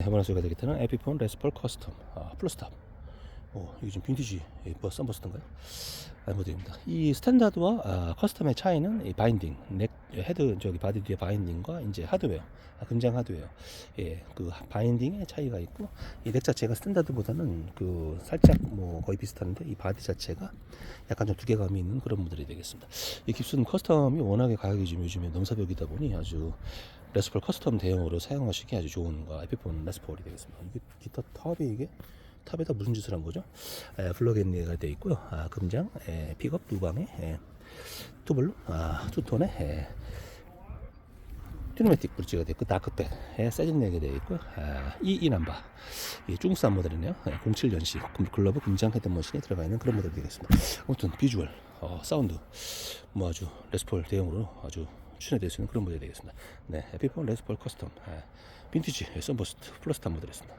해보는 소리가 되겠다는 에피폰 레스폴 커스텀 아, 플러스탑 어, 이게 좀 빈티지 뭐 썬버스인가요? 아, 모델입니다. 이 스탠다드와 아, 커스텀의 차이는 이 바인딩, 넥 헤드 저기 바디 뒤에 바인딩과 이제 하드웨어, 아, 금장 하드웨어, 예, 그 바인딩의 차이가 있고 이 넥 자체가 스탠다드보다는 그 살짝 뭐 거의 비슷한데 이 바디 자체가 약간 좀 두께감이 있는 그런 모델이 되겠습니다. 이 깁슨 커스텀이 워낙에 가격이 지금 요즘에 넘사벽이다 보니 아주 레스폴 커스텀 대용으로 사용하시기 아주 좋은 거 에피폰 레스폴이 되겠습니다. 이게 기타 탑이 이게 탑에다 무슨 짓을 한 거죠? 에, 플러그인가 되어 있고요. 아, 금장, 에, 픽업 두 방에 에, 투블로, 아, 투톤에 에, 튜르메틱 브릿지가 되어 있고 다크백, 에, 세진 내게 되어 있고 아, 이 이남바, 이 중국산 모델이네요. 에, 07년식 글러브 금장 헤드머신이 들어가 있는 그런 모델이 되겠습니다. 아무튼 비주얼, 어, 사운드, 뭐 아주 레스폴 대용으로 아주 추천해드릴 수 있는 그런 모델이 되겠습니다. 네, 에피폰 레스폴 커스텀, 에, 빈티지 썬버스트 플러스 탑 모델이었습니다.